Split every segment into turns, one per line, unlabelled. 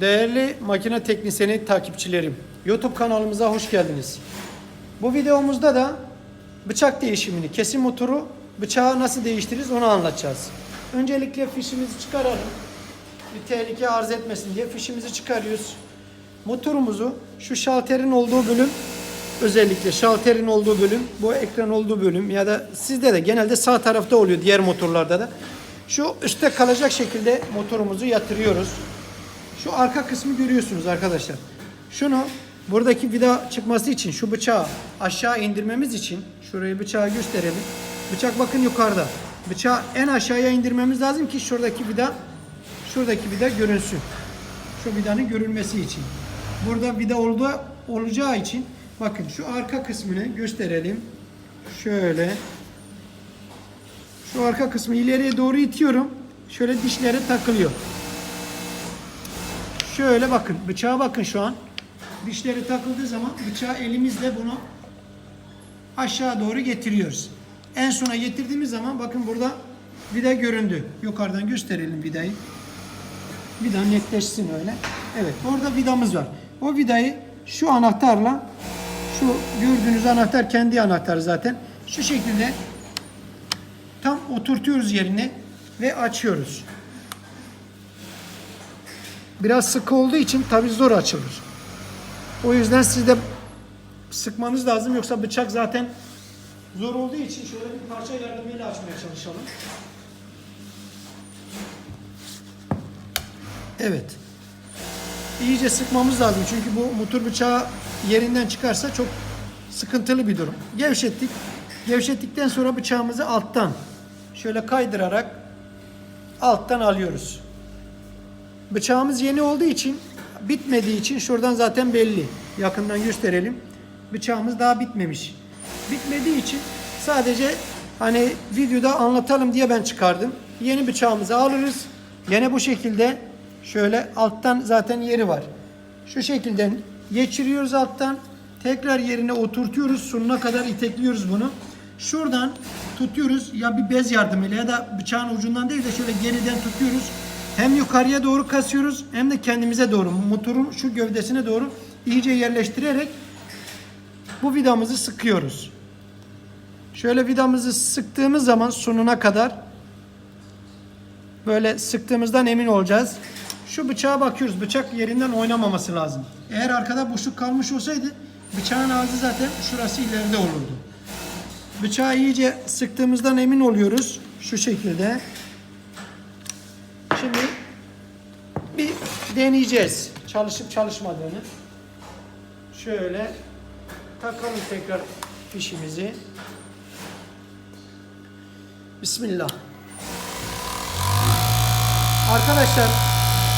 Değerli makine teknisyeni takipçilerim, YouTube kanalımıza hoş geldiniz. Bu videomuzda da bıçak değişimini, kesim motoru bıçağı nasıl değiştiririz onu anlatacağız. Öncelikle fişimizi çıkaralım. Bir tehlike arz etmesin diye fişimizi çıkarıyoruz. Motorumuzu şu şalterin olduğu bölüm özellikle şalterin olduğu bölüm, bu ekran olduğu bölüm ya da sizde de genelde sağ tarafta oluyor diğer motorlarda da. Şu üstte kalacak şekilde motorumuzu yatırıyoruz. Şu arka kısmı görüyorsunuz arkadaşlar. Şunu buradaki vida çıkması için şu bıçağı aşağı indirmemiz için şurayı bıçağı gösterelim. Bıçak bakın yukarıda. Bıçağı en aşağıya indirmemiz lazım ki şuradaki vida şuradaki vida görünsün. Şu vidanın görülmesi için. Burada vida olduğu olacağı için bakın şu arka kısmını gösterelim. Şöyle şu arka kısmı ileriye doğru itiyorum. Şöyle dişlere takılıyor. Şöyle bakın bıçağa bakın şu an. Dişleri takıldığı zaman bıçağı elimizle bunu aşağı doğru getiriyoruz. En sona getirdiğimiz zaman bakın burada vida göründü. Yukarıdan gösterelim vidayı. Vida netleşsin öyle. Evet orada vidamız var. O vidayı şu anahtarla şu gördüğünüz anahtar kendi anahtarı zaten. Şu şekilde tam oturtuyoruz yerine ve açıyoruz. Biraz sıkı olduğu için tabi zor açılır. O yüzden siz de sıkmanız lazım yoksa bıçak zaten zor olduğu için şöyle bir parça yardımıyla açmaya çalışalım. Evet. İyice sıkmamız lazım çünkü bu motor bıçağı yerinden çıkarsa çok sıkıntılı bir durum. Gevşettik. Gevşettikten sonra bıçağımızı alttan şöyle kaydırarak alttan alıyoruz. Bıçağımız yeni olduğu için bitmediği için şuradan zaten belli. Yakından gösterelim. Bıçağımız daha bitmemiş. Bitmediği için sadece hani videoda anlatalım diye ben çıkardım. Yeni bıçağımızı alırız. Yine bu şekilde şöyle alttan zaten yeri var. Şu şekilde geçiriyoruz alttan. Tekrar yerine oturtuyoruz. Sonuna kadar itekliyoruz bunu. Şuradan tutuyoruz ya bir bez yardımıyla ya da bıçağın ucundan değil de şöyle geriden tutuyoruz. Hem yukarıya doğru kasıyoruz hem de kendimize doğru motorun şu gövdesine doğru iyice yerleştirerek bu vidamızı sıkıyoruz. Şöyle vidamızı sıktığımız zaman sonuna kadar böyle sıktığımızdan emin olacağız. Şu bıçağa bakıyoruz. Bıçak yerinden oynamaması lazım. Eğer arkada boşluk kalmış olsaydı bıçağın ağzı zaten şurası ileride olurdu. Bıçağı iyice sıktığımızdan emin oluyoruz. Şu şekilde. Şimdi bir deneyeceğiz. Çalışıp çalışmadığını. Şöyle takalım tekrar fişimizi. Bismillah. Arkadaşlar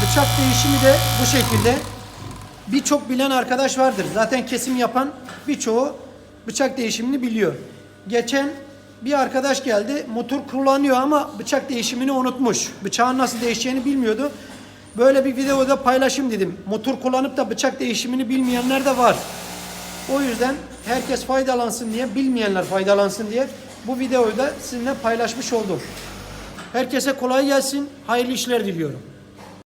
bıçak değişimi de bu şekilde. Birçok bilen arkadaş vardır. Zaten kesim yapan birçoğu bıçak değişimini biliyor. Geçen bir arkadaş geldi. Motor kullanıyor ama bıçak değişimini unutmuş. Bıçağın nasıl değişeceğini bilmiyordu. Böyle bir videoda paylaşım dedim. Motor kullanıp da bıçak değişimini bilmeyenler de var. O yüzden herkes faydalansın diye, bilmeyenler faydalansın diye bu videoyu da sizinle paylaşmış oldum. Herkese kolay gelsin, hayırlı işler diliyorum.